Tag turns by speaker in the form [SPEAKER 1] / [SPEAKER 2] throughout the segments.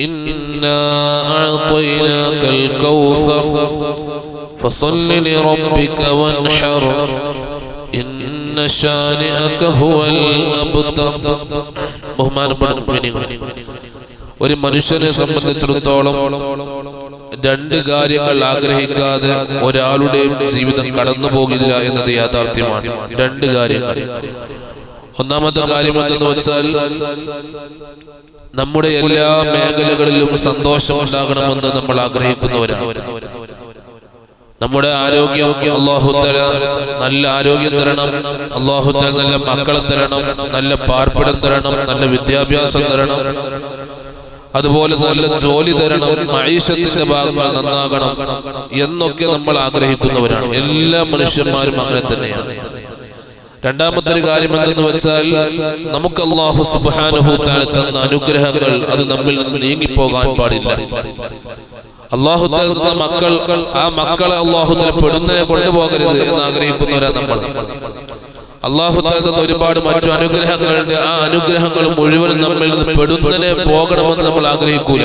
[SPEAKER 1] إنا أعطيناك الكوثر فصل لربك وانحر إن شانئك هو الأبتر ബഹുമാനപ്പെട്ട മുഅ്മിനീങ്ങളെ ഒരു മനുഷ്യനെ സംബന്ധിച്ചിടത്തോളം രണ്ട് കാര്യങ്ങൾ ആഗ്രഹിക്കാതെ ഒരാളുടെയും ജീവിതം കടന്നു പോകില്ല എന്നത് യാഥാർത്ഥ്യമാണ് രണ്ട് കാര്യങ്ങൾ ഒന്നാമത്തെ കാര്യം എന്തെന്ന് വെച്ചാൽ നമ്മുടെ എല്ലാ മേഖലകളിലും സന്തോഷം ഉണ്ടാകണമെന്ന് നമ്മൾ ആഗ്രഹിക്കുന്നവരാണ്. നമ്മുടെ ആരോഗ്യം അള്ളാഹുത്തല നല്ല ആരോഗ്യം തരണം അള്ളാഹുത്തല നല്ല മക്കളെ തരണം നല്ല പാർപ്പിടം തരണം നല്ല വിദ്യാഭ്യാസം തരണം അതുപോലെ നല്ല ജോലി തരണം മൈഷത്തിന്റെ ഭാഗങ്ങൾ നന്നാകണം എന്നൊക്കെ നമ്മൾ ആഗ്രഹിക്കുന്നവരാണ്. എല്ലാ മനുഷ്യന്മാരും അങ്ങനെ തന്നെയാണ്. രണ്ടാമത്തെ ഒരു കാര്യം എന്തെന്ന് വെച്ചാൽ നമുക്ക് അള്ളാഹു സുബാനുഭൂത്താൽ തന്ന അനുഗ്രഹങ്ങൾ അത് നമ്മിൽ നിന്ന് നീങ്ങിപ്പോകാൻ പാടില്ല. അള്ളാഹു തന്ന മക്കൾ ആ മക്കളെ അള്ളാഹുത്തല പെടുന്നതിനെ കൊണ്ടുപോകരുത് എന്ന് ആഗ്രഹിക്കുന്നവരാ നമ്മൾ. അള്ളാഹു തന്ന ഒരുപാട് മറ്റു അനുഗ്രഹങ്ങളുണ്ട് ആ അനുഗ്രഹങ്ങൾ മുഴുവനും നമ്മിൽ നിന്ന് പെടുന്നതിനെ പോകണമെന്ന് നമ്മൾ ആഗ്രഹിക്കൂല.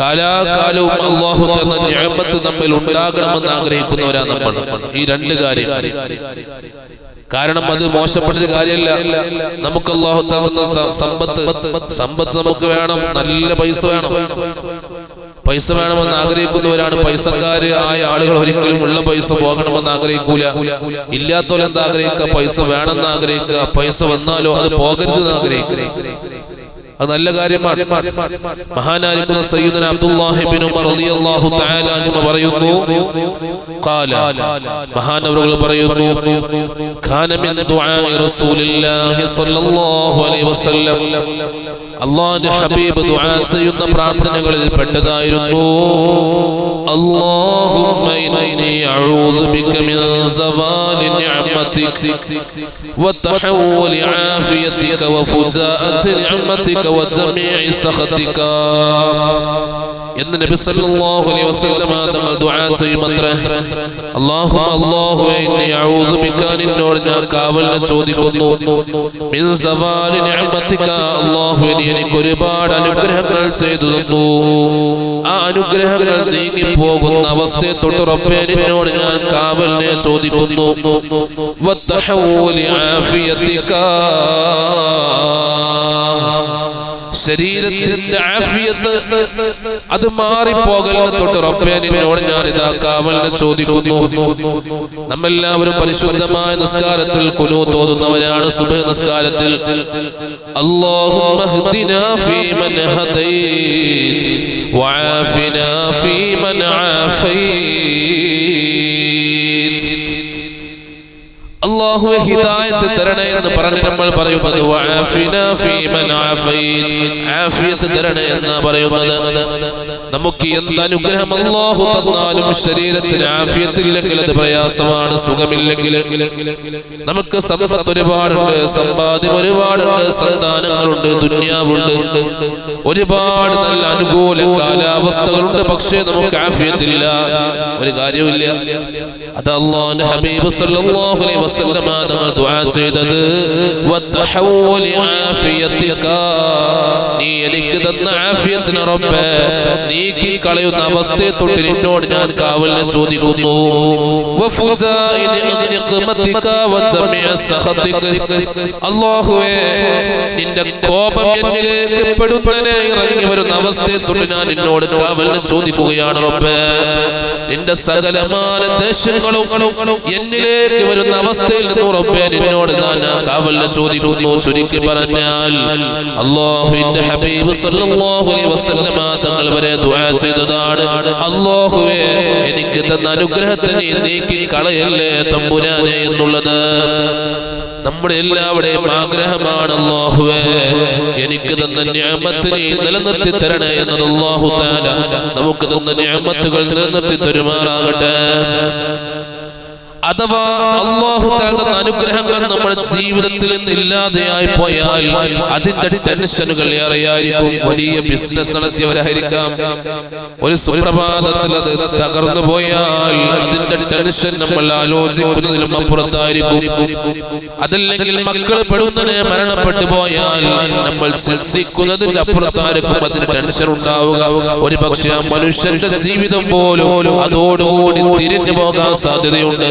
[SPEAKER 1] കാലാകാലവും അള്ളാഹു തന്ന ഞാമത്ത് നമ്മിൽ ഉണ്ടാകണമെന്ന് ആഗ്രഹിക്കുന്നവരാ നമ്മൾ. ഈ രണ്ട് കാര്യം കാരണം അത് മോശപ്പെട്ട കാര്യമല്ല. നമുക്ക് അള്ളാഹു തന്ന സമ്പത്ത്. സമ്പത്ത് നമുക്ക് വേണം. നല്ല പൈസ വേണം. പൈസ വേണമെന്ന് ആഗ്രഹിക്കുന്നവരാണ്. പൈസക്കാര് ആയ ആളുകൾ ഒരിക്കലും ഉള്ള പൈസ പോകണമെന്ന് ആഗ്രഹിക്കൂല. ഇല്ലാത്തവരെന്താ ആഗ്രഹിക്കുക? പൈസ വേണമെന്ന് ആഗ്രഹിക്കുക. പൈസ വന്നാലോ അത് പോകരുതെന്ന് ആഗ്രഹിക്കുക. അത് നല്ല കാര്യമാണ്. മഹാനായിരിക്കുന്ന സയ്യിദന അബ്ദുല്ലാഹിബിൻ ഉമർ റളിയല്ലാഹു തആല അൻഹു പറയുന്നു ഖാല മഹാനവറുകൾ പറയുന്നു ഖാന മിൻ ദുആഇ റസൂലില്ലാഹി സ്വല്ലല്ലാഹു അലൈഹി വസല്ലം അള്ളാഹുവിന്റെ ഹബീബ് ദുആ ചെയ്യുന്ന പ്രാർത്ഥനകളിൽ പെട്ടതായിരുന്നു اللهم إني أعوذ بك من زوال نعمتك وتحول عافيتك وفجاءة نعمتك وجميع سخطك എന്ന് നബി സല്ലല്ലാഹു അലൈഹി വസല്ലമ തങ്ങൾ ദുആ ചെയ്യുമത്രേ. അല്ലാഹുമ്മ അല്ലാഹുവേ ഇന്നി അഊദു ബിക നിന്നോട് ഞാൻ കാവലിനെ ചോദിക്കുന്നു. മിൻ സവാലി നിഅമതിക അല്ലാഹുവേ നീ എനിക്ക് ഒരുപാട് അനുഗ്രഹങ്ങൾ ചെയ്തു തന്നു. ആ അനുഗ്രഹങ്ങൾ നീങ്ങി പോകുന്ന അവസ്ഥയെ തൊട്ട് റബ്ബേ നിന്നോട് ഞാൻ കാവലിനെ ചോദിക്കുന്നു. വത്തഹൂലി ആഫിയതിക ശരീരത്തിന്റെ ആഫിയത്ത് അത് മാറിപ്പോകലിനെ തൊട്ട് റബ്ബേ നിന്നോട് ഞാൻ ഇതാ കാവലിനെ ചോദിക്കുന്നു നമ്മെല്ലാവരും പരിശുദ്ധമായ നിസ്കാരത്തിൽ കുനു തോന്നുന്നവരാണ് സുബഹ നിസ്കാരത്തിൽ اللهم اهدنا فيمن هديت وعافنا فيمن عافيت അള്ളാഹുവെ ഹിദായത്ത് തരണേ എന്ന് പറഞ്ഞ് നമ്മൾ പറയുന്നത് ആഫിയത്ത് തരണേ എന്ന് പറയുന്നത് നമുക്ക് എന്ത് അനുഗ്രഹം അള്ളാഹു തന്നാലും ശരീരത്തിന് ആഫിയത്തില്ലെങ്കിൽ അത് പ്രയാസമാണ് സുഖമില്ലെങ്കിൽ. നമുക്ക് സമ്പത്ത് ഒരുപാടുണ്ട് സമ്പാദ്യം ഒരുപാടുണ്ട് സന്താനങ്ങളുണ്ട് ദുന്യാവുണ്ട്. ഒരുപാട് നല്ല അനുകൂല കാലാവസ്ഥകളുണ്ട് പക്ഷേ നമുക്ക് ആഫിയത്തില്ല. ഒരു കാര്യമില്ല അത് അള്ളാഹുന്റെ ഹബീബ് സല്ലല്ലാഹു അലൈഹി വസല്ലമ തങ്ങൾ ദുആ ചെയ്തത്. നീ എനിക്ക് തന്ന ആഫിയത്തിന് റബ്ബേ നീക്കി കളയുന്ന അവസ്ഥയെ തൊട്ട് നിന്നോട് ഞാൻ കാവലിനെ ചോദിക്കുന്നു. അല്ലാഹുവേ നിന്റെ കോപം എന്നിലേക്ക് പെടുന്നതിനെ ഇറങ്ങി വരുന്ന അവസ്ഥയെ തൊട്ട് ഞാൻ നിന്നോട് കാവലിനെ ചോദിക്കുകയാണ് റബ്ബേ. നിന്റെ സകലമാന ദേശങ്ങളും എന്നിലേക്ക് വരുന്ന അവസ്ഥയിൽ നിന്ന് ഉറപ്പേ നിന്നോട് ഞാൻ കാവലിനെ ചോദിക്കുന്നു ചുരുക്കി പറഞ്ഞാൽ അള്ളാഹുവിന്റെ ഹബീബ് സല്ലല്ലാഹു അലൈഹി വസല്ലമ തങ്ങൾ വരെ ദുആ ചെയ്തതാണ്. അള്ളാഹുവേ എനിക്ക് തന്ന അനുഗ്രഹത്തെ നീ നീക്കി കളയല്ലേ തമ്പുരാനെ എന്നുള്ളത്. നമ്മുടെ എല്ലാവരുടെയും ആഗ്രഹമാണ് എനിക്ക് തന്ന ഞാമത്ത് നിലനിർത്തി തരണേ എന്നത് അള്ളാഹു നമുക്ക് തന്ന ഞാമത്തുകൾ നിലനിർത്തി തരുമാറാകട്ടെ. അഥവാ അള്ളാഹു തന്ന അനുഗ്രഹങ്ങൾ നമ്മുടെ ജീവിതത്തിൽ നിന്ന് ഇല്ലാതെയായി പോയാൽ അതിന്റെ ടെൻഷനുകൾ ഏറെയായിരിക്കും. വലിയ ബിസിനസ് നടത്തിയവരായിരിക്കാം. ഒരു സുപ്രഭാതത്തിൽ അത് തകർന്നു പോയാൽ അതിന്റെ ടെൻഷൻ നമ്മൾ ആലോചിക്കുന്നതിലും അപ്പുറത്തായിരിക്കും. അതല്ലെങ്കിൽ മക്കൾ പെടുന്നതിനെ മരണപ്പെട്ടു പോയാൽ നമ്മൾ ചിന്തിക്കുന്നതിന്റെ അപ്പുറത്തായിരിക്കും അതിന് ടെൻഷൻ ഉണ്ടാവുക. ഒരു പക്ഷേ മനുഷ്യന്റെ ജീവിതം പോലും അതോടുകൂടി തിരിഞ്ഞു പോകാൻ സാധ്യതയുണ്ട്.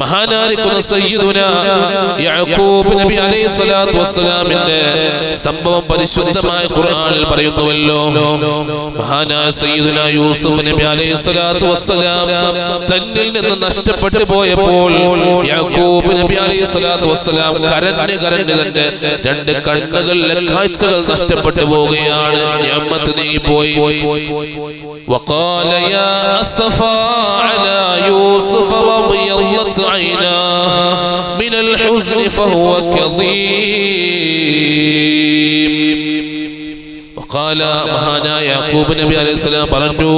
[SPEAKER 1] മഹാനായിരിക്കുന്ന സയ്യിദുന യാക്കൂബ് നബി അലൈഹി സ്വലാത്തു വസ്സലാമിന്റെ സംഭവം പരിശുദ്ധമായ ഖുർആനിൽ പറയുന്നുവല്ലോ മഹാനായ സയ്യിദുന യൂസുഫ് നബി അലൈഹി സ്വലാത്തു വസ്സലാം തന്നിൽ നിന്ന് നഷ്ടപ്പെട്ടു പോയപ്പോൾ യാക്കൂബ് നബി അലൈഹി സ്വലാത്തു വസ്സലാം കരഞ്ഞ് കരഞ്ഞ് തന്റെ രണ്ട് കണ്ണുകളിലെ കാഴ്ചകൾ നഷ്ടപ്പെട്ടു പോവുകയാണ് ഞമ്മത്ത് നീങ്ങിപ്പോയി وقال يا أسفا على يوسف وابيضت عيناه من الحزن فهو كظيم وقال മഹാനായ യാക്കൂബ് നബി അലൈഹി സ്വലാം പറഞ്ഞു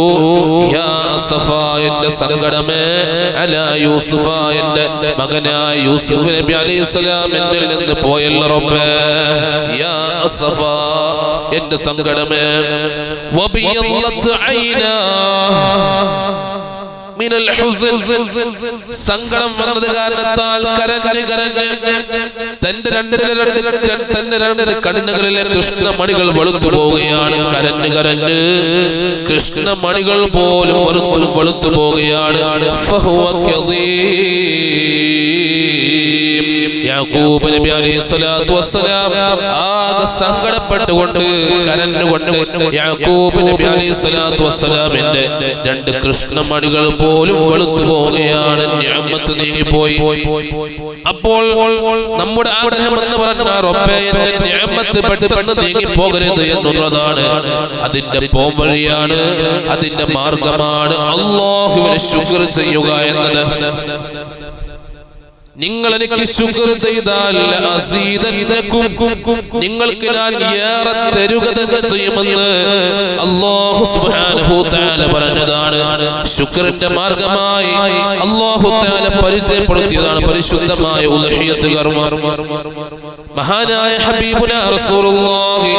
[SPEAKER 1] യാ അസഫ എന്റെ സങ്കടമേ അല യൂസുഫ എന്റെ മകനായ യൂസുഫ് നബി അലൈഹി സ്വലാം എന്നിൽ നിന്ന് പോയല്ല റബ്ബേ യാ അസഫ എന്റെ സങ്കടമേ വബിയല്ലത്ത് ഐനാ മിനൽ ഹുസ്ൻ. സങ്കടം വന്നത് കാരണത്താൽ കരഞ്ഞ് കരഞ്ഞ് തന്റെ രണ്ട് രണ്ട് തന്റെ രണ്ട് കണ്ണുകളിലെ കൃഷ്ണമണികൾ വെളുത്തു പോവുകയാണ്. കരഞ്ഞ് കരഞ്ഞ് കൃഷ്ണമണികൾ പോലും വെളുത്തു വെളുത്തു പോവുകയാണ്. ഫഹുവ കദീം. യാക്കൂബ് നബി അലൈഹി സ്വലാത്തു വസ്സലാം ആകെ സങ്കടപ്പെട്ടുകൊണ്ട് കരഞ്ഞുകൊണ്ട് യാക്കൂബ് നബി അലൈഹി സ്വലാത്തു വസ്സലാമിന്റെ രണ്ട് കൃഷ്ണമണികൾ പോലും വെളുത്തു പോവുകയാണ്. ഞാമത്ത് നീങ്ങിപ്പോയി അപ്പോൾ നമ്മുടെ ആഗ്രഹം എന്ന് പറഞ്ഞാൽ റബ്ബേ എന്റെ ഞാമത്ത് പെട്ടെന്ന് നീങ്ങി പോകരുത് എന്നുള്ളതാണ്. അതിന്റെ പോംവഴിയാണ് അതിന്റെ മാർഗമാണ്. അള്ളാഹുവിനെ ശുക്ർ ചെയ്യുക എന്നത്. നിങ്ങൾ എനിക്ക് ശുക്ർ ചെയ്താൽ നിങ്ങൾക്ക് ഞാൻ ഏറെ തരുക തന്നെ ചെയ്യുമെന്ന് അള്ളാഹു സുബ്ഹാനഹു തആല പറഞ്ഞതാണ്. ശുക്രന്റെ മാർഗമായി അല്ലാഹു തആല പരിചയപ്പെടുത്തിയതാണ് പരിശുദ്ധമായ ഉലഹിയത്ത് കർമ്മം. മഹാനായ ഹബീബുന റസൂലുള്ളാഹി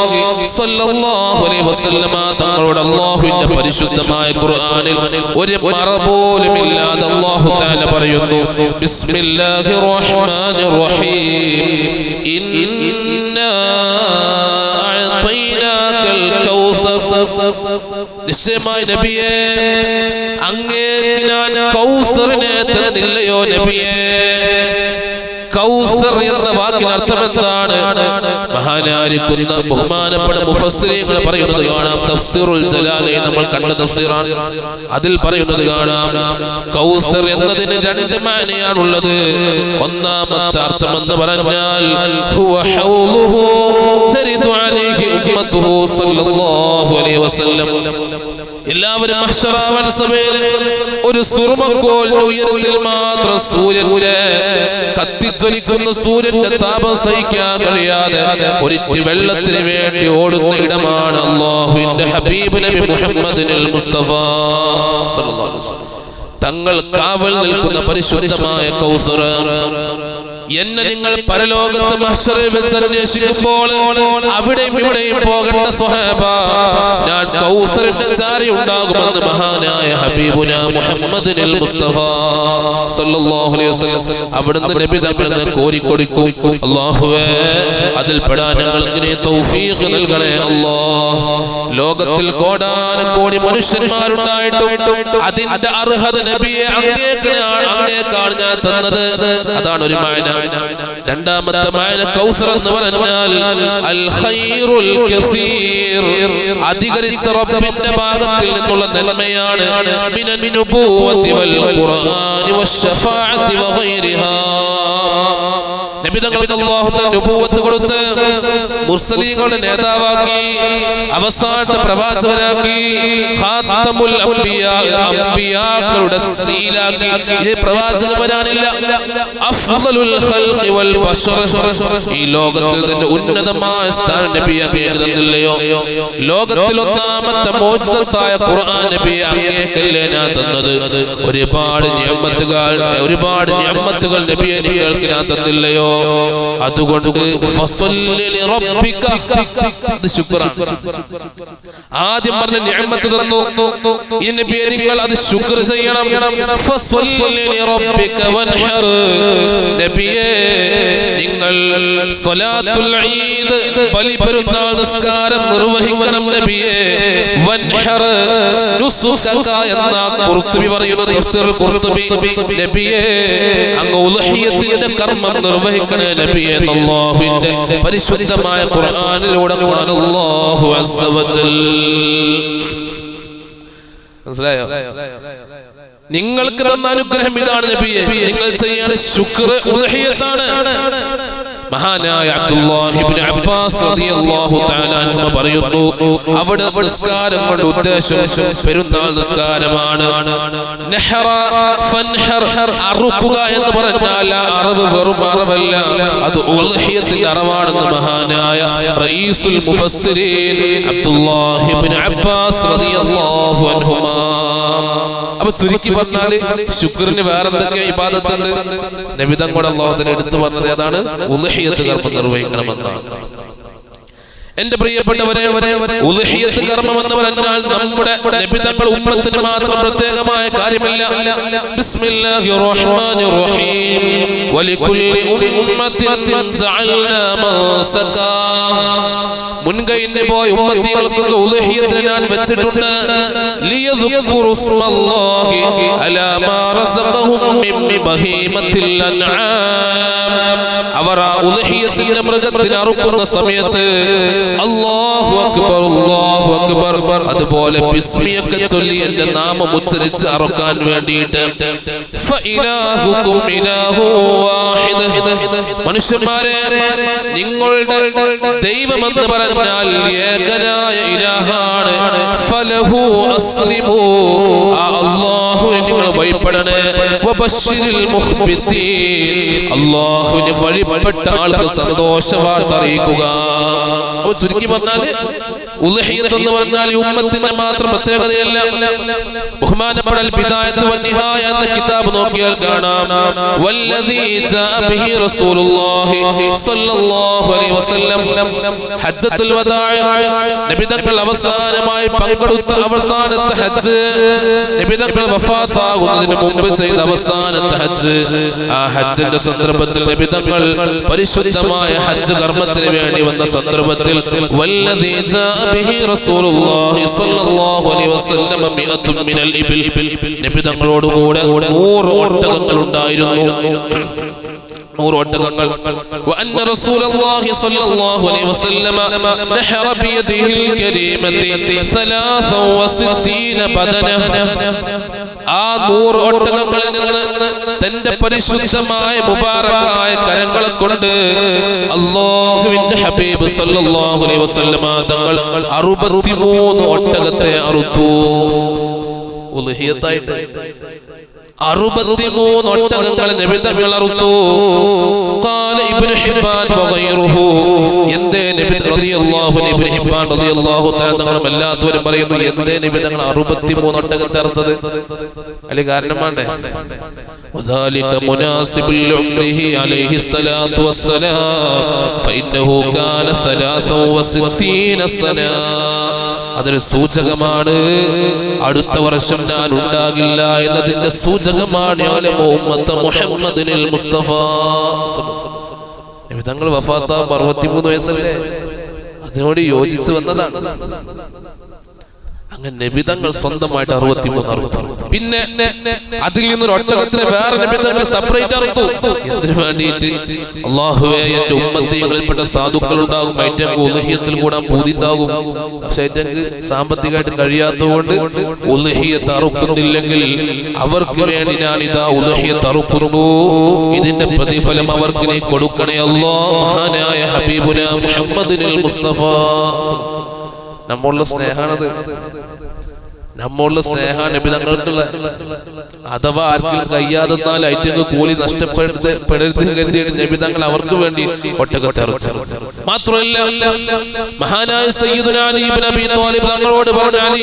[SPEAKER 1] സ്വല്ലല്ലാഹു അലൈഹി വസല്ലമ തങ്ങളോട് അല്ലാഹുവിന്റെ പരിശുദ്ധമായ ഖുർആനിൽ ഒരു മറ പോലും ഇല്ലാതെ അല്ലാഹു തആല പറയുന്നു ബിസ്മില്ലാഹിർ റഹ്മാനിർ റഹീം ഇന്നാ അഅതൈനാകൽ കൗസർ. നിശ്ചയമായി നബിയെ അങ്ങേക്ക് ഞാൻ കൗസറിനെ തന്നില്ലയോ നബിയെ? കൗസർ എന്ന വാക്കിന് അർത്ഥം എന്താണ് മഹാനായിരിക്കുന്ന ബഹുമാനപ്പെട്ട മുഫസ്സിരികൾ പറയുന്നത് കാണാം. തഫ്സീറുൽ ജലാലെ നമ്മൾ കണ്ട തഫ്സീറാണ്. അതിൽ പറയുന്നത് കാണാം. കൗസർ എന്നതിന് രണ്ട് മാനയാണുള്ളത്. ഒന്നാമത്തെ അർത്ഥം എന്ന് പറഞ്ഞാൽ ഹുവ ഹൗലുഹു തരിദു അലൈഹി ഉമ്മത്തുഹു സല്ലല്ലാഹു അലൈഹി വസല്ലം. എല്ലാവരും മഹ്ഷറാവൻ സഭയിൽ ഒരു സുറുമക്കോൽ ഉയരത്തിൽ മാത്രം സൂര്യന്റെ കത്തിച്ചൊലിക്കുന്ന സൂര്യന്റെ താപം സഹിക്കാൻ കഴിയാതെ ഒരിറ്റ് വെള്ളത്തിന് വേണ്ടി ഓടുന്ന ഇടമാണ് അള്ളാഹുവിന്റെ ഹബീബ് നബി മുഹമ്മദിനിൽ മുസ്തഫ. തങ്ങൾ കാവൽ നിൽക്കുന്ന പരിശുദ്ധമായ കൗസറ എന്നെ നിങ്ങൾ പരലോകത്ത് മഹ്ശറിൽ വെച്ച് അന്വേഷിക്കുമ്പോൾ അവിടെയും ഇവിടെയും പോകേണ്ട സ്വഹാബ. ഞാൻ കൗസറിന്റെ ചാരി ഉണ്ടാകുമെന്ന് മഹാനായ ഹബീബുന മുഹമ്മദ് മുസ്തഫ സല്ലല്ലാഹു അലൈഹി വസല്ലം. അവിടുന്ന് നബി തമ്മിൽ കോരി കൊടുക്കും അല്ലാഹുവേ അതിൽ പെടാൻ ഞങ്ങൾക്ക് നീ തൗഫീഖ് നൽകണേ അല്ലാഹ് ലോകത്തിൽ കോടാനക്കോടി മനുഷ്യന്മാരുണ്ടായിട്ടും അതിന്റെ അർഹത നബിയെ അങ്ങേക്കാണ് അങ്ങേക്കാണ് ഞാൻ തന്നത്. അതാണ് ഒരു മായന രണ്ടാമത്തെ മായന കൗസർ എന്ന് പറഞ്ഞാൽ അൽ ഖൈറുൽ കസീർ. അധികരിച്ച റബ്ബിന്റെ ഭാഗത്തിൽ നിന്നുള്ള നന്മയാണ് മിനൻ നുബുവത്തി വൽ ഖുർആനി വശ്ശഫാഅതി വഗൈരിഹാ കൊടുത്ത് മുസ്ലിങ്ങളുടെ നേതാവാക്കി അവസാനത്തെ പ്രവാചകനാക്കി അംബിയാക്കളുടെ സീലാക്കി. ഇനി ഖൽഖി വൽ ബശർ ഈ ലോകത്തിൽ തന്നെ ഉന്നതമായ സ്ഥാനം നബി അങ്ങേക്ക് തന്നില്ലയോ ലോകത്തിൽ ഒന്നാമത്തെ മോചിതത്തായ ഖുർആൻ നബി അങ്ങേക്കല്ലേ ഞാൻ തന്നത്? ഒരുപാട് ഒരുപാട് നിയമത്തുകൾ നബിയെ നിങ്ങൾക്ക് ഞാൻ തന്നില്ലയോ? അതുകൊണ്ട് ആദ്യം പറഞ്ഞ തന്നു. അത് ശുക്ർ ചെയ്യണം. നിങ്ങൾ സ്വലാത്തുൽ ബലി പെരുന്നാൾ നിസ്കാരം നിർവഹിക്കണം നബിയെ. വൻഹർ. പറയുന്നു. നബിയെ അങ്ങ് കർമ്മം നിർവഹിക്കണേ. നബിയെ എന്ന് അല്ലാഹുവിന്റെ പരിശുദ്ധമായ ഖുർആനിലൂടെ അല്ലാഹു അസ്സ വജൽ. മനസ്സിലായോ? നിങ്ങൾക്ക് തന്ന അനുഗ്രഹം ഇതാണ് നബിയെ. നിങ്ങൾ ചെയ്യേണ്ട ശുക്ർ ഉൽഹിയത്താണ് മഹാനായ അബ്ദുല്ലാഹിബ്നു അബ്ബാസ് റളിയല്ലാഹു തആല അൻഹു പറയുന്നു അവിടെ നിസ്കാരം കൊണ്ട് ഉദ്ദേശം പെരുന്നാൾ നിസ്കാരമാണ്. നഹറ ഫൻഹർ അറുക്കുക എന്ന് പറഞ്ഞാൽ ആ അറവ് വെറും അറവല്ല അത് ഉൽഹിയത്തിന്റെ അറവാണെന്ന് മഹാനായ റഈസുൽ മുഫസ്സിരീൻ അബ്ദുല്ലാഹിബ്നു അബ്ബാസ് റളിയല്ലാഹു അൻഹുമാ അപ്പൊ ചുരുക്കി പറഞ്ഞാൽ ശുക്രന് വേറെന്തൊക്കെ ഇബാദത്തുണ്ട് നബിതം കൂടെ അള്ളാഹത്തിന് എടുത്തു പറഞ്ഞത് ഏതാണ്? ഉലഹിയത്ത് കർമ്മം നിർവഹിക്കണമെന്നാണ്. എന്റെ പ്രിയപ്പെട്ടവരെ ഉദഹിയത്ത് കർമ്മം എന്ന് പറഞ്ഞാൽ നമ്മുടെ നബിതങ്ങൾ ഉമ്മത്തിന് മാത്രം പ്രത്യേകമായ കാര്യമില്ല. ബിസ്മില്ലാഹിർ റഹ്മാനിർ റഹീം. വലികുല്ലി ഉമ്മത്തിൻ ജഅൽനാ മൻസകാ മുൻകൈന് പോയ ഉമ്മത്തികൾക്കൊക്കെ ഉദഹിയത്തിന് ഞാൻ വെച്ചിട്ടുണ്ട്. ലിയദ്കുറു ഇസ്മല്ലാഹി അലാ മാ റസഖഹും മിൻ ബഹീമത്തിൽ അൻആം. അവർ ആ ഉലഹിയത്തിന്റെ മൃഗത്തിന് അറുക്കുന്ന സമയത്ത് അല്ലാഹു അക്ബർ അല്ലാഹു അക്ബർ അതുപോലെ ബിസ്മിയൊക്കെ ചൊല്ലി എന്റെ നാമം ഉച്ചരിച്ച് അറുക്കാൻ വേണ്ടിയിട്ട്. മനുഷ്യന്മാരെ നിങ്ങളുടെ ദൈവമെന്ന് പറഞ്ഞാൽ ഏകനായ ഇലാഹാണ്. ഫലഹു അസ്ലിമു. ആ അല്ലാഹുവിനെ നിങ്ങൾ വഴിപ്പെടണേ. അല്ലാഹുവിന് വഴിപ്പെട്ട ആൾക്ക് സന്തോഷവാർത്ത അറിയിക്കുക ചുരുക്കി പറഞ്ഞാൽ ഉലഹിയത്ത് എന്ന് പറഞ്ഞാൽ ഈ ഉമ്മത്തിന്റെ മാത്രം പ്രത്യേകതയല്ല. ബഹുമാനപ്പെടൽ അൽ ബിദായത്ത് വന്നിഹായ എന്ന കിതാബ് നോക്കിയാൽ കാണാം. വല്ലദീ ജാ ബിഹി റസൂലുള്ളാഹി സ്വല്ലല്ലാഹു അലൈഹി വസല്ലം. ഹജ്ജത്തുൽ വദാഅ നബി തങ്ങൾ അവസാനമായി പങ്കെടുത്ത അവസാനത്തെ ഹജ്ജ് നബി തങ്ങൾ വഫാത്താകുന്നതിന് മുമ്പ് ചെയ്ത അവസാനത്തെ ഹജ്ജ്. ആ ഹജ്ജിന്റെ സന്ദർഭത്തിൽ നബി തങ്ങൾ പരിശുദ്ധമായ ഹജ്ജ് കർമ്മത്തിന് വേണ്ടി വന്ന സന്ദർഭത്തിൽ വല്ലദീ ജാഅ ബിഹി റസൂലുള്ളാഹി സ്വല്ലല്ലാഹു അലൈഹി വസല്ലം മിഅത്തുൻ മിനൽ ഇബിൽ നബി തങ്ങളോടുകൂടെ 100 ഒട്ടകങ്ങൾ ഉണ്ടായിരുന്നു നൂറ് ഒട്ടകങ്ങൾ وأن رسول الله صلى الله عليه وسلم نحر بيده الكريمة ثلاثا وستين بدنة ആ നൂറ് ഒട്ടകങ്ങളിൽ നിന്ന് തന്റെ പരിശുദ്ധമായ മുബാറക്കായ കരങ്ങളെ കൊണ്ട് അള്ളാഹുവിന്റെ ഹബീബ് സല്ലല്ലാഹു അലൈഹി വസല്ലമ തങ്ങൾ അറുപത്തിമൂന്ന് ഒട്ടകത്തെ അറുത്തു. ഉൽഹിയത്തായിട്ട് അറുപത്തിമൂന്ന് ഒട്ടകങ്ങൾ നിബിധങ്ങൾ അറുത്തു قال ابن حبان وغيره എന്തേ നബി റളിയല്ലാഹു അൻഹു ഇബ്നു ഹിബ്ബാൻ റളിയല്ലാഹു തആല തങ്ങളും എല്ലാത്തവരും പറയുന്നു എന്തേ നബി തങ്ങൾ 63 ഒട്ടകത്തെ അറുത്തത് അല്ലെ കാരണം വേണ്ടേ وذلك مناسب لعمره عليه الصلاة والسلام فإنه كان 63 سنة അതൊരു സൂചകമാണ്. അടുത്ത വർഷം ഞാൻ ഉണ്ടാകില്ല എന്നതിന്റെ സൂചകമാണ് മുഹമ്മദിനിൽ മുസ്തഫ. തങ്ങൾ വഫാത്താകും അറുപത്തിമൂന്ന് വയസ്സല്ലേ? അതിനോട് യോജിച്ചു വന്നതാണ്. അങ്ങനെ നബിതങ്ങൾ സ്വന്തമായിട്ട് അറുപത്തിമൂന്ന് അറുത്തു പിന്നെ അതിൽ നിന്നൊരു ഒട്ടകത്തിന് വേറെ നബിതങ്ങൾ സെപ്പറേറ്റ് അറുത്തു. എന്തിനു വേണ്ടിയിട്ട്? അള്ളാഹുവേ എന്റെ സാധുക്കൾ ഉണ്ടാകും ഏറ്റവും ഉലഹിയത്തിൽ കൂടാൻ പൂതി ഉണ്ടാകും പക്ഷെ ഐറ്റങ്ങൾക്ക് സാമ്പത്തികമായിട്ട് കഴിയാത്തതുകൊണ്ട് ഉലഹിയത്ത് അറുക്കുന്നില്ലെങ്കിൽ അവർക്ക് വേണ്ടി ഞാൻ ഇതാ ഉലഹിയത്ത് അറുക്കുന്നു. ഇതിന്റെ പ്രതിഫലം അവർക്ക് നീ കൊടുക്കണേ അല്ലോ മഹാനായ ഹബീബുന മുഹമ്മദ് മുസ്തഫ. നമ്മളുടെ സ്നേഹമാണത്. നമ്മളുടെ സ്നേഹ നബിതങ്ങൾക്കുള്ള അഥവാ ആർക്കും കഴിയാതെന്നാൽ ഐറ്റങ്ങൾ കൂലി നഷ്ടപ്പെടുത്ത പെടരുത് കരുതിയിട്ട് നബിതങ്ങൾ അവർക്ക് വേണ്ടി ഒട്ടകത്തെറിച്ചു മാത്രമല്ല മഹാനായ തങ്ങളോട് പറഞ്ഞു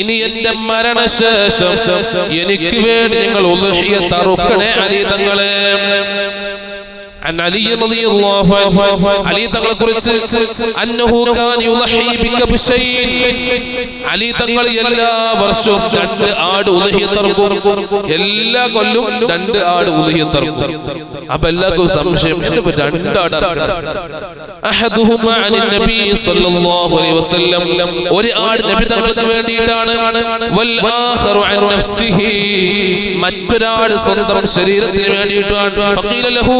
[SPEAKER 1] ഇനി എന്റെ മരണശേഷം എനിക്ക് വേണ്ടി നിങ്ങൾ ഉളുഹിയത്ത് തറുക്കണേ അലി തങ്ങളെ. عن علي رضي الله عنه علي തങ്ങളെ കുറിച്ച് അന്നഹു കാൻ യുളഹി ബികബ്ശൈൻ അലി തങ്ങൾ എല്ലാ വർഷവും രണ്ട് ആട് ഉലഹിയത്തറക്കും എല്ലാ കൊല്ലും രണ്ട് ആട് ഉലഹിയത്തറക്കും അപ്പൊ എല്ലാവർക്കും സംശയം എന്റെ രണ്ട് ആട് അഹദുഹുമ അനിൻ നബി സല്ലല്ലാഹു അലൈഹി വസല്ലം ഒരു ആട് നബി തങ്ങൾക്ക് വേണ്ടിയിട്ടാണ് വൽ ആഖറു അൻ നഫ്സിഹി മറ്റൊരാട് സ്വന്തം ശരീരത്തിന് വേണ്ടിയിട്ടാണ് ഫഖീല ലഹു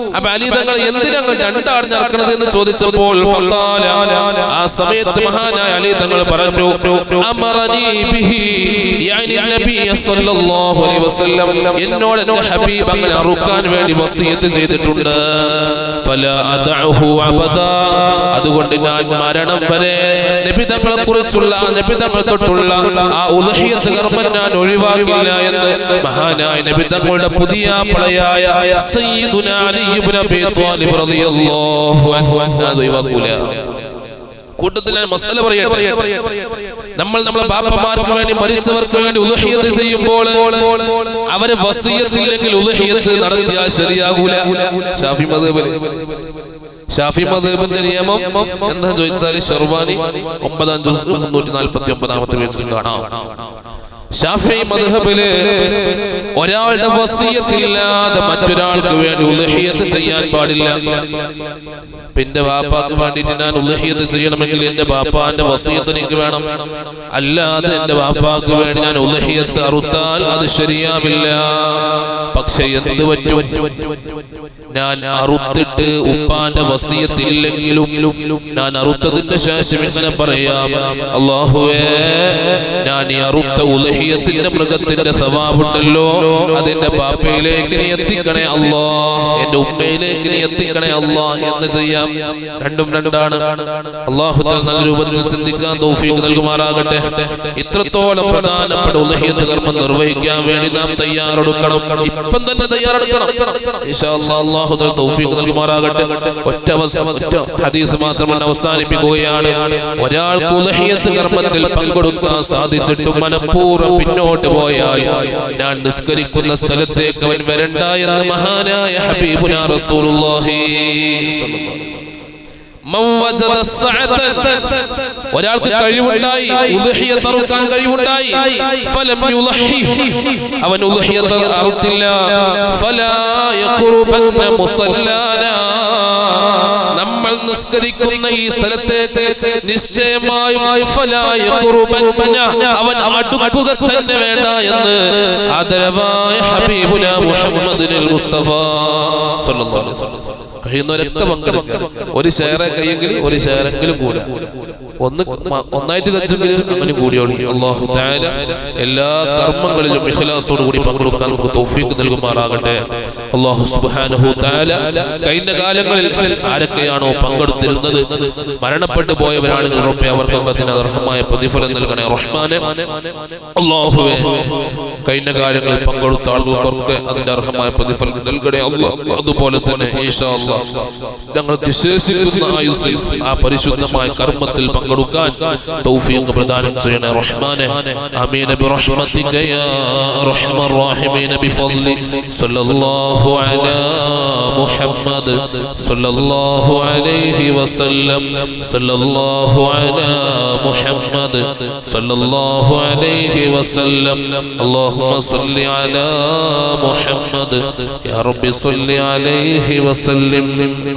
[SPEAKER 1] അപ്പൊ അലി തങ്ങൾ എന്തിനാണ് രണ്ടാട് നടക്കണത് എന്ന് ചോദിച്ചപ്പോൾ ആ സമയത്ത് മഹാനായ അലി തങ്ങൾ പറഞ്ഞു എന്നോട് എന്റെ ഹബീബ് അങ്ങനെ അറുക്കാൻ വേണ്ടി വസിയത്ത് ചെയ്തിട്ടുണ്ട്. അതുകൊണ്ട് ഞാൻ മരണം വരെ നബിതങ്ങളെ കുറിച്ചുള്ള ആ തൊട്ടുള്ള ആ ഉലഹിയത്ത് കർമ്മം ഞാൻ ഒഴിവാക്കില്ല എന്ന് മഹാനായ നബിതങ്ങളുടെ പുതിയ പളയായ സയ്യിദുന അലി ഇബ്നു അബീ ത്വാലിബ് റളിയല്ലാഹു അൻഹു. അത് ഒഴിവാക്കൂല. കൂട്ടത്തിൽ മസല പറയട്ടെ. നമ്മൾ നമ്മളെ ബാപ്പമാർക്ക് വേണ്ടി മരിച്ചവർക്ക് വേണ്ടി ഉദഹീയത്ത് ചെയ്യുമ്പോൾ അവർ വസീയത്തില്ലെങ്കിൽ ഉദഹീയത്ത് നടത്തിയാൽ ശരിയാകൂല. ഷാഫി മതബിൽ ഷാഫി മദേബിന്റെ നിയമം എന്താ ചോദിച്ചാൽ ഷെർവാനി ഒമ്പതാം ജുസ് മുന്നൂറ്റി നാൽപ്പത്തി ഒമ്പതാമത്തെ പേജിൽ കാണാം. ഷാഫി മദ്ഹബിൽ ഒരാളുടെ വസീയത്തില്ലാതെ മറ്റൊരാൾക്ക് വേണ്ടി ഉലഹിയത്ത് ചെയ്യാൻ പാടില്ല. പിന്നെ ബാപ്പാക്ക് വേണ്ടിയിട്ട് ഞാൻ ഉലഹിയത്ത് ചെയ്യണമെങ്കിൽ എന്റെ ബാപ്പാന്റെ വസീയത്ത് എനിക്ക് വേണം. അല്ലാതെ എന്റെ ബാപ്പാക്ക് വേണ്ടി ഞാൻ ഉലഹിയത്ത് അറുത്താൽ അത് ശരിയാവില്ല. പക്ഷെ എന്ത് പറ്റും? ഞാൻ അറുത്തിട്ട് ഉപ്പാന്റെ വസീയത്തില്ലെങ്കിലും ഞാൻ അറുത്തതിന്റെ ശേഷം ഇങ്ങനെ പറയാം അള്ളാഹുവേ ഞാൻ ഈ അറുത്ത ഉലഹിയത്തിന്റെ മൃഗത്തിന്റെ സവാബുണ്ടല്ലോ. അതിന്റെ ബാപ്പയിലേക്ക് നീ എത്തിക്കണേ അല്ലോ എന്റെ ഉമ്മയിലേക്ക് നീ എത്തിക്കണേ അല്ലോ എന്ന് ചെയ്യാം. രണ്ടും രണ്ടാണ്. അള്ളാഹു നല്ല രൂപത്തിൽ ചിന്തിക്കാൻ തൗഫീഖ് നൽകുമാറാകട്ടെ. ഇത്രത്തോളം പ്രധാനപ്പെട്ട കർമ്മം നിർവഹിക്കാൻ വേണ്ടി നാം തയ്യാറെടുക്കണം. ഇപ്പം തന്നെ തയ്യാറെടുക്കണം. തൗഫീഖ് നൽകുമാറാകട്ടെ. ഒറ്റ ഒറ്റ ഹദീസ് മാത്രം അവസാനിപ്പിക്കുകയാണ്. ഒരാൾക്ക് ഉലഹിയത്ത് കർമ്മത്തിൽ പങ്കെടുക്കാൻ സാധിച്ചിട്ടും മനഃപൂർവം പിന്നോട്ട് പോയാൽ ഞാൻ നിസ്കരിക്കുന്ന സ്ഥലത്തേക്ക് അവൻ വരണ്ട എന്ന് മഹാനായ ഹബീബുന റസൂലുള്ളാഹി സ്വല്ലല്ലാഹു അലൈഹി വസല്ലം. ഒരാൾക്ക് കഴിവുണ്ടായി അറുക്കാൻ കഴിവുണ്ടായി ഫലം അവൻ അറുത്തില്ല. നമ്മൾ നിസ്കരിക്കുന്ന ഈ സ്ഥലത്തേക്ക് നിശ്ചയമായും അവൻ അടുക്കുക തന്നെ വേണ്ട എന്ന് ആദരവായ ഹബീബുല മുഹമ്മദ് മുസ്തഫ സല്ലല്ലാഹു അലൈഹി വസല്ലം. കഴിയുന്നവരൊക്കെ പങ്കെടുക്കുക. ഒരു ഷെയറെ കയ്യെങ്കിൽ ഒരു ഷെയറെങ്കിലും കൂടെ. ഒന്ന് ഒന്നായിട്ട് കച്ചെങ്കിൽ അങ്ങനെ കൂടിയോളി. അള്ളാഹു താര എല്ലാ കർമ്മങ്ങളിലും ഇഖലാസോട് കൂടി പങ്കെടുക്കാൻ നമുക്ക് തൗഫീഖ് നൽകുമാറാകട്ടെ. അള്ളാഹു സുബ്ഹാനഹു താല കഴിഞ്ഞ കാലങ്ങളിൽ ആരൊക്കെയാണോ പങ്കെടുത്തിരുന്നത്? മരണപ്പെട്ടു പോയവരാണെങ്കിൽ റബ്ബെ അവർക്കൊക്കെ അതിന് അർഹമായ പ്രതിഫലം നൽകണേ. റഹ്മാനെ അള്ളാഹുവെ കഴിഞ്ഞ കാലങ്ങളിൽ പങ്കെടുത്ത ആളുകൾക്കൊക്കെ അതിന്റെ അർഹമായ പ്രതിഫലം നൽകണേ അള്ളാഹ് അതുപോലെ തന്നെ ഈശാ ഞങ്ങൾക്ക് ശേഷിക്കുന്ന ആയുസ്സിൽ ആ പരിശുദ്ധമായ കർമ്മത്തിൽ പങ്കെടുക്കാൻ തൗഫീഖ് പ്രദാനം ചെയ്യണേ റഹ്മാനെ ആമീൻ برحمتك يا ارحم الراحمين بفضل صلى الله على محمد صلى الله عليه وسلم صلى الله على محمد صلى الله عليه وسلم اللهم صل على محمد يا رب صل عليه وسلم